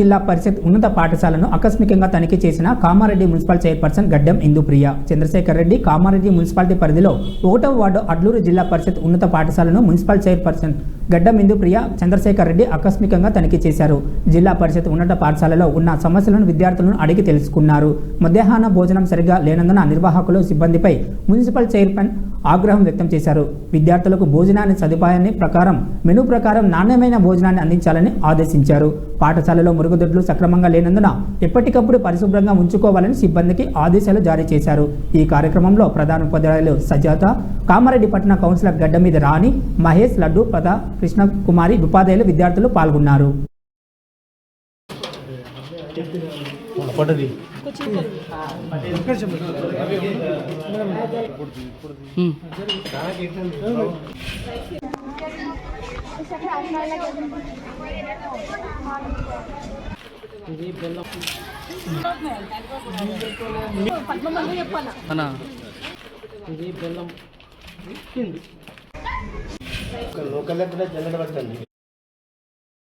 జిల్లా పరిషత్ ఉన్నత పాఠశాలను ఆకస్మికంగా తనిఖీ చేసిన Kamareddy municipal chairperson Gaddam Indupriya. Chandrashekar Reddy Kamareddy municipality పరిధిలో ఒకటవ వార్డు అడ్లూరు జిల్లా పరిషత్ ఉన్నత పాఠశాలను మున్సిపల్ చైర్పర్సన్ గడ్డం ఇందుప్రియ చంద్రశేఖర్ రెడ్డి ఆకస్మికంగా తనిఖీ చేశారు. జిల్లా పరిషత్ ఉన్నత పాఠశాలలో ఉన్న సమస్యలను విద్యార్థులను అడిగి తెలుసుకున్నారు. మధ్యాహ్న భోజనం సరిగా లేనందున నిర్వాహకులు సిబ్బందిపై మున్సిపల్ చైర్మన్ ఆగ్రహం వ్యక్తం చేశారు. విద్యార్థులకు భోజనాన్ని సదుపాయాన్ని ప్రకారం మెనూ ప్రకారం నాణ్యమైన భోజనాన్ని అందించాలని ఆదేశించారు. పాఠశాలలో మురుగుదొడ్లు సక్రమంగా లేనందున ఎప్పటికప్పుడు పరిశుభ్రంగా ఉంచుకోవాలని సిబ్బందికి ఆదేశాలు జారీ చేశారు. ఈ కార్యక్రమంలో ప్రధాన ఉపాధ్యాయులు సజాత కామారెడ్డి పట్టణ కౌన్సిలర్ గడ్డ మీద రాణి మహేష్ లడ్డు ప్రదా కృష్ణ కుమారి ఉపాధ్యాయులు విద్యార్థులు పాల్గొన్నారు. పడ్డది బెల్లం లోకల్ జల్లెడ పట్టండి